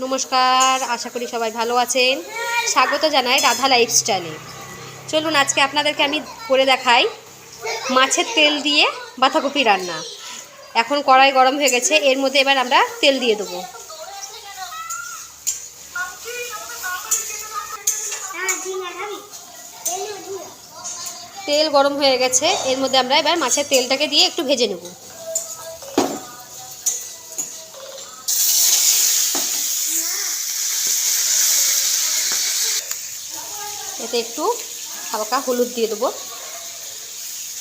নমস্কার, আশা করি সবাই ভালো আছেন। স্বাগত জানাই রাধা লাইফস্টাইলে চলুন আজকে আপনাদেরকে আমি করে দেখাই মাছের তেল দিয়ে বাঁধাকপি রান্না। এখন কড়াই গরম হয়ে গেছে, এর মধ্যে এবার আমরা তেল দিয়ে দেবো। তেল গরম হয়ে গেছে, এর মধ্যে আমরা এবার মাছের তেলটাকে দিয়ে একটু ভেজে নেব। এতে একটু হালকা হলুদ দিয়ে দেবো।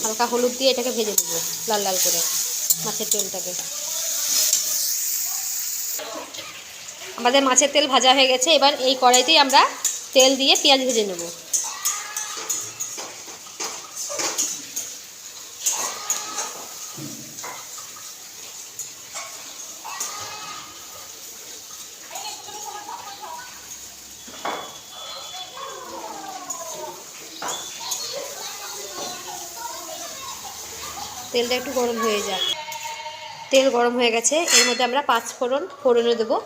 হালকা হলুদ দিয়ে এটাকে ভেজে দেবো লাল লাল করে মাছের তেলটাকে। আমাদের মাছের তেল ভাজা হয়ে গেছে, এবার এই কড়াইতেই আমরা তেল দিয়ে পেঁয়াজ ভেজে নেব। তেলটা একটু গরম হয়ে যাক। তেল গরম হয়ে গেছে, এর মধ্যে আমরা পাঁচ ফোড়ন ফোড়নে দেবো।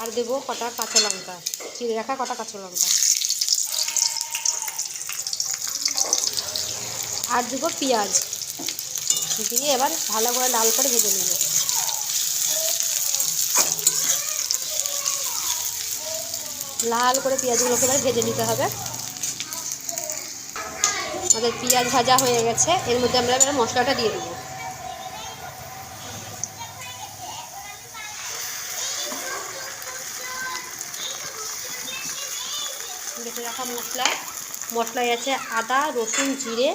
আর দেবো কটা কাঁচা লঙ্কা, চিড়ে রাখা কটা কাঁচা লঙ্কা। আর দেবো পেঁয়াজ। দিয়ে এবার ভালো করে লাল করে ভেজে নেব। লাল করে পেঁয়াজগুলোকে এবার ভেজে নিতে হবে। আমাদের পেঁয়াজ ভাজা হয়ে গেছে। এর মধ্যে আমরা এবার মশলাটা দিয়ে দেবো। রাখা মশলা। মশলায় আছে আদা, রসুন, জিরে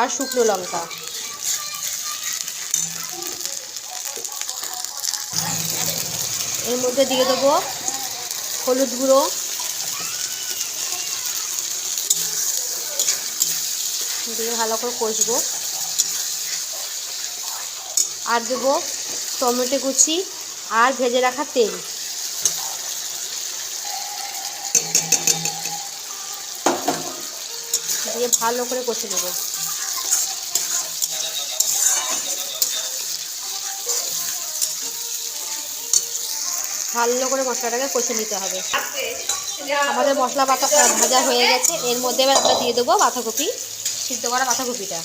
আর শুকনো লঙ্কা। এর মধ্যে দিয়ে দেবো হলুদ গুঁড়ো। দিয়ে ভালো করে কষবো। আর দেবো টমেটো কুচি আর ভেজে রাখা তেল। দিয়ে ভালো করে কষে নেব। ভালো করে মশলাটাকে কষে নিতে হবে। আমাদের মশলা পাতা ভাজা হয়ে গেছে। এর মধ্যে এবার আমরা দিয়ে দেবো বাঁধাকপি, সিদ্ধ করা বাঁধাকপিটা।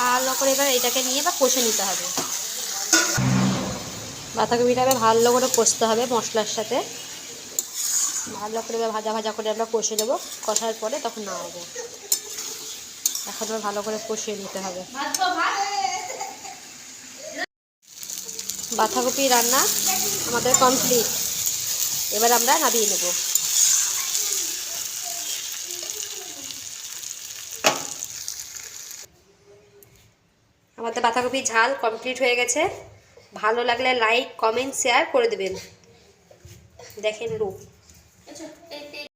ভালো করে এবার এটাকে নিয়ে এবার কষে নিতে হবে। বাঁধাকপিটা এবার ভালো করে কষতে হবে মশলার সাথে। ভালো করে ভাজা ভাজা করে আমরা কষে দেবো কষার পরে তখন নামাবো। এবার ভালো করে কষিয়ে নিতে হবে। বাঁধাকপি রান্না আমাদের কমপ্লিট এবার আমরা নামিয়ে নেব। আমাদের বাঁধাকপি ঝাল কমপ্লিট হয়ে গেছে। ভালো লাগলে লাইক কমেন্ট শেয়ার করে দেবেন। দেখেন লুক